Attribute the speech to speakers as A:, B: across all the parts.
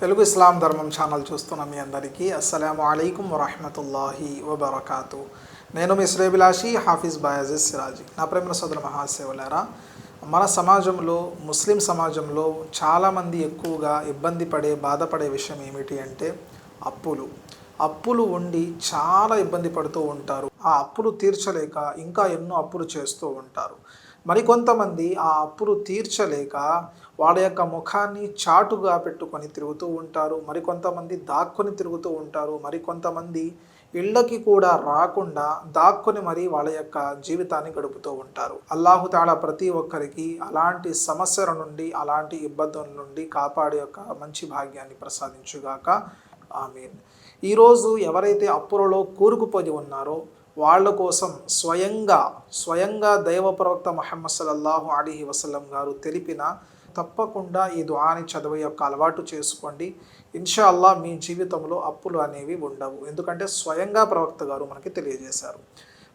A: తెలుగు ఇస్లాం ధర్మం ఛానల్ చూస్తున్న మీ అందరికీ అస్సలం అయికం వరహమతుల్లాహి వబర్కాతు. నేను మీ శ్రేభిలాషి హాఫీజ్ బయాజిస్ సిరాజీ. నా ప్రేమ సోదర మహాసేవులారా మన సమాజంలో ముస్లిం సమాజంలో చాలామంది ఎక్కువగా ఇబ్బంది పడే బాధపడే విషయం ఏమిటి అంటే అప్పులు. అప్పులు ఉండి చాలా ఇబ్బంది పడుతూ ఉంటారు. ఆ అప్పులు తీర్చలేక ఇంకా ఎన్నో అప్పులు చేస్తూ ఉంటారు. మరికొంతమంది ఆ అప్పులు తీర్చలేక వాళ్ళ యొక్క ముఖాన్ని చాటుగా పెట్టుకొని తిరుగుతూ ఉంటారు. మరికొంతమంది దాక్కుని తిరుగుతూ ఉంటారు. మరికొంతమంది ఇళ్ళకి కూడా రాకుండా దాక్కుని మరి వాళ్ళ యొక్క జీవితాన్ని గడుపుతూ ఉంటారు. అల్లాహుతాళ ప్రతి ఒక్కరికి అలాంటి సమస్యల నుండి అలాంటి ఇబ్బందుల నుండి కాపాడే యొక్క మంచి భాగ్యాన్ని ప్రసాదించుగాక. ఆమెన్. ఈరోజు ఎవరైతే అప్పులలో కూరుకుపోయి ఉన్నారో వాళ్ళ కోసం స్వయంగా స్వయంగా దైవ ప్రవక్త మహమ్మద్ సల్లల్లాహు అలీహి వసలం గారు తెలిపిన తప్పకుండా ఈ దుఆని చదివే యొక్క అలవాటు చేసుకోండి. ఇన్షా అల్లా మీ జీవితంలో అప్పులు అనేవి ఉండవు. ఎందుకంటే స్వయంగా ప్రవక్త గారు మనకి తెలియజేశారు.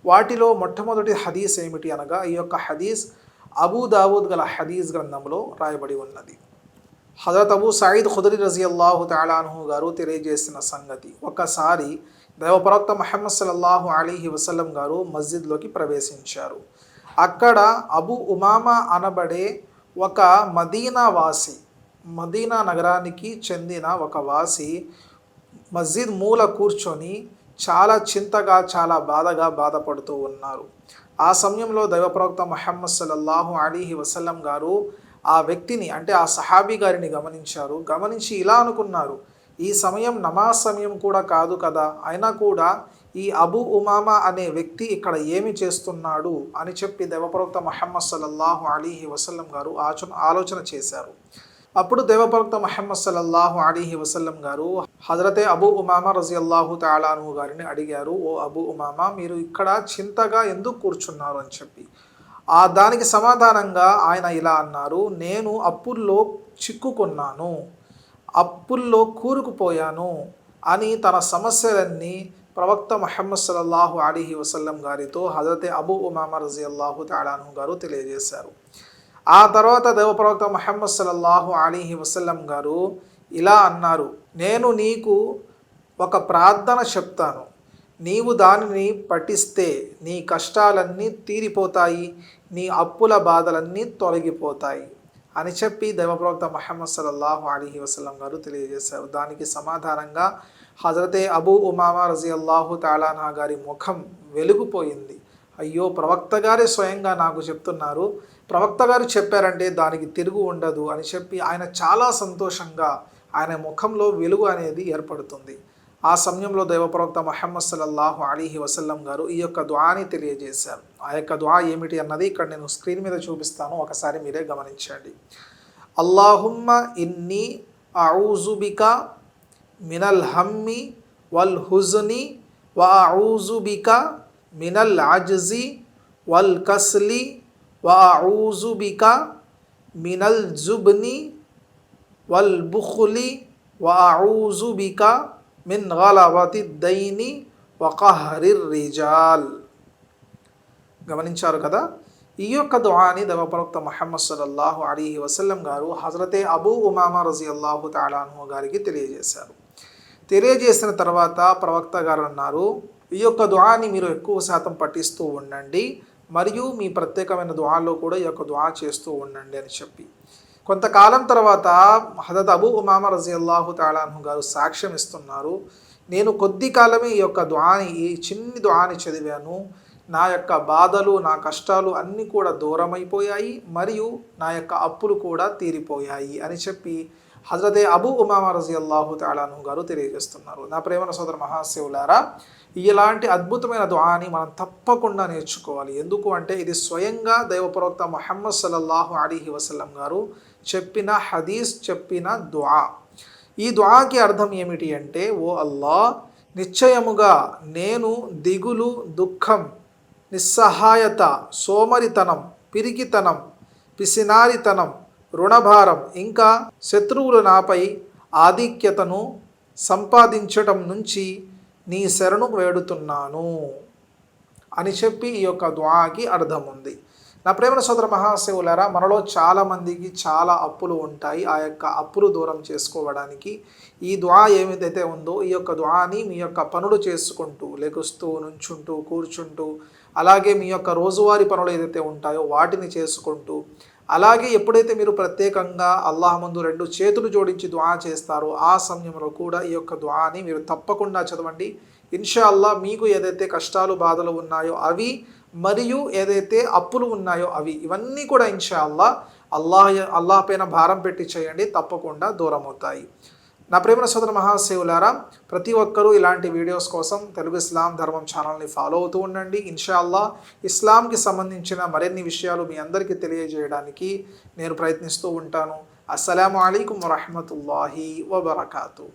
A: వాటిలో మొట్టమొదటి హదీస్ ఏమిటి అనగా ఈ యొక్క హదీస్ అబూ దావూద్ గల హదీస్ గ్రంథంలో రాయబడి ఉన్నది. హజరత్ అబూ సయీద్ ఖుదరి రజియల్లాహు తాలాను గారు తెలియజేసిన సంగతి ఒకసారి దైవప్రవక్త మహమ్మద్ సల్లాహు అలీహి వసలం గారు మస్జిద్లోకి ప్రవేశించారు. అక్కడ అబు ఉమామా అనబడే ఒక మదీనా వాసి మదీనా నగరానికి చెందిన ఒక వాసి మస్జిద్ మూల కూర్చొని చాలా చింతగా చాలా బాధగా బాధపడుతూ ఉన్నారు. ఆ సమయంలో దైవప్రవక్త మహమ్మద్ సల్లల్లాహు అలీహి వసల్లం గారు ఆ వ్యక్తిని అంటే ఆ సహాబీ గారిని గమనించారు. గమనించి ఇలా అనుకున్నారు ఈ సమయం నమాజ్ సమయం కూడా కాదు కదా. అయినా కూడా ఈ అబు ఉమామా అనే వ్యక్తి ఇక్కడ ఏమి చేస్తున్నాడు అని చెప్పి దేవప్రవక్త మహమ్మద్ సల్లల్లాహు అలీహి వసల్లం గారు ఆచన ఆలోచన చేశారు. అప్పుడు దేవప్రవక్త మహమ్మద్ సల్లల్లాహు అలీహి వసల్లం గారు హజరతే అబు ఉమామా రజియల్లాహు తాలాను గారిని అడిగారు ఓ అబు ఉమామా మీరు ఇక్కడ చింతగా ఎందుకు కూర్చున్నారు? అని చెప్పి. ఆ దానికి సమాధానంగా ఆయన ఇలా అన్నారు నేను అప్పుల్లో చిక్కుకున్నాను. అప్పుల్లో కూరుకుపోయాను అని తన సమస్యలన్నీ ప్రవక్త మహమ్మద్ సల్లాహు అలీహి వసల్లం గారితో హజరతే అబు ఉమామా రజియల్లాహు తాడాను గారు తెలియజేశారు. ఆ తర్వాత దేవప్రవక్త మహమ్మద్ సల్లాహు అలీహి వసల్లం గారు ఇలా అన్నారు నేను నీకు ఒక ప్రార్థన చెప్తాను. నీవు దానిని పఠిస్తే నీ కష్టాలన్నీ తీరిపోతాయి నీ అప్పుల బాధలన్నీ తొలగిపోతాయి. అని చెప్పి దైవప్రవక్త మహమ్మద్ సల్లల్లాహు అలీహి వసలం గారు తెలియజేశారు. దానికి సమాధానంగా హజరతే అబూ ఉమామా రజియల్లాహు తాలానా గారి ముఖం వెలుగుపోయింది. అయ్యో ప్రవక్త గారే స్వయంగా నాకు చెప్తున్నారు. ప్రవక్త గారు చెప్పారంటే దానికి తిరుగు ఉండదు అని చెప్పి ఆయన చాలా సంతోషంగా ఆయన ముఖంలో వెలుగు అనేది ఏర్పడుతుంది. ఆ సమయంలో దైవప్రవక్త మహమ్మద్ సల్లల్లాహు అలీహి వసల్లం గారు ఈ యొక్క దుఆని తెలియజేశారు. ఆ యొక్క దుఆ ఏమిటి అన్నది ఇక్కడ నేను స్క్రీన్ మీద చూపిస్తాను. ఒకసారి మీరే గమనించండి. అల్లాహుమ్మ ఇన్ని ఔజుబిక మినల్ హమ్మి వల్ హుజుని వ మినల్ అజ్జి వల్ కస్లి వ మినల్ జుబ్ని వల్ బుఖ్లి వ మిన్ గలవతి దైని వకహరిర్ రిజాల్. గమనించారు కదా? ఈ యొక్క దుఆని దవప్రవక్త మహమ్మద్ సల్లల్లాహు అలీ వసల్లం గారు హజరతే అబూ ఉమామా రజీ అల్లాహు తాలాను గారికి తెలియజేశారు. తెలియజేసిన తర్వాత ప్రవక్త గారు అన్నారు ఈ యొక్క దుఆని మీరు ఎక్కువ శాతం పఠిస్తూ ఉండండి మరియు మీ ప్రత్యేకమైన దుఆల్లో కూడా ఈ యొక్క దుఆ చేస్తూ ఉండండి అని చెప్పి. కొంతకాలం తర్వాత హజరత్ అబూ ఉమామ రజి అల్లాహు తాలాను గారు సాక్ష్యం ఇస్తున్నారు. నేను కొద్ది కాలమే ఈ యొక్క దుఆని ఈ చిన్ని దుఆని చదివాను. నా యొక్క బాధలు నా కష్టాలు అన్నీ కూడా దూరమైపోయాయి మరియు నా యొక్క అప్పులు కూడా తీరిపోయాయి అని చెప్పి హజరతే అబూ ఉమామ రజి అల్లాహు తాలాను గారు తెలియజేస్తున్నారు. నా ప్రేమ సోదర మహాశివులారా ఇలాంటి అద్భుతమైన దుఆని మనం తప్పకుండా నేర్చుకోవాలి. ఎందుకు అంటే ఇది స్వయంగా దైవ ప్రవక్త మొహమ్మద్ సల్లల్లాహు అలీహి వసల్లం గారు చెప్పిన హదీస్ చెప్పిన దుఆ. ఈ దుఆకి అర్థం ఏమిటి అంటే ఓ అల్లా నిశ్చయముగా నేను దిగులు దుఃఖం నిస్సహాయత సోమరితనం పిరికితనం పిసినారితనం రుణభారం ఇంకా శత్రువులు నాపై ఆధిక్యతను సంపాదించటం నుంచి నీ శరణు వేడుతున్నాను అని చెప్పి ఈ యొక్క దుఆకి అర్థం ఉంది నా ప్రేమ సోదర మహాశివులారా మనలో చాలామందికి చాలా అప్పులు ఉంటాయి. ఆ యొక్క అప్పులు దూరం చేసుకోవడానికి ఈ ద్వా ఏమిదైతే ఉందో ఈ యొక్క ద్వాని మీ యొక్క పనులు చేసుకుంటూ లెగుస్తూ నుంచుంటూ కూర్చుంటూ అలాగే మీ యొక్క రోజువారీ పనులు ఏదైతే ఉంటాయో వాటిని చేసుకుంటూ అలాగే ఎప్పుడైతే మీరు ప్రత్యేకంగా అల్లాహ్ ముందు రెండు చేతులు జోడించి ద్వా చేస్తారో ఆ సమయంలో కూడా ఈ యొక్క ద్వాని మీరు తప్పకుండా చదవండి. ఇన్షా అల్లా మీకు ఏదైతే కష్టాలు బాధలు ఉన్నాయో అవి మరియు ఏదైతే అప్పులు ఉన్నాయో అవి ఇవన్నీ కూడా ఇన్షాల్లా అల్లాహ్ అల్లాహ్ పైన భారం పెట్టి చేయండి తప్పకుండా దూరం అవుతాయి నా ప్రేమ సోదర మహాశివులారా ప్రతి ఒక్కరూ ఇలాంటి వీడియోస్ కోసం తెలుగు ఇస్లాం ధర్మం ఛానల్ని ఫాలో అవుతూ ఉండండి. ఇన్షాల్లా ఇస్లాంకి సంబంధించిన మరిన్ని విషయాలు మీ అందరికీ తెలియజేయడానికి నేను ప్రయత్నిస్తూ ఉంటాను. అస్సలం అయికం వరహమతుల్లాహి వబర్కాతూ.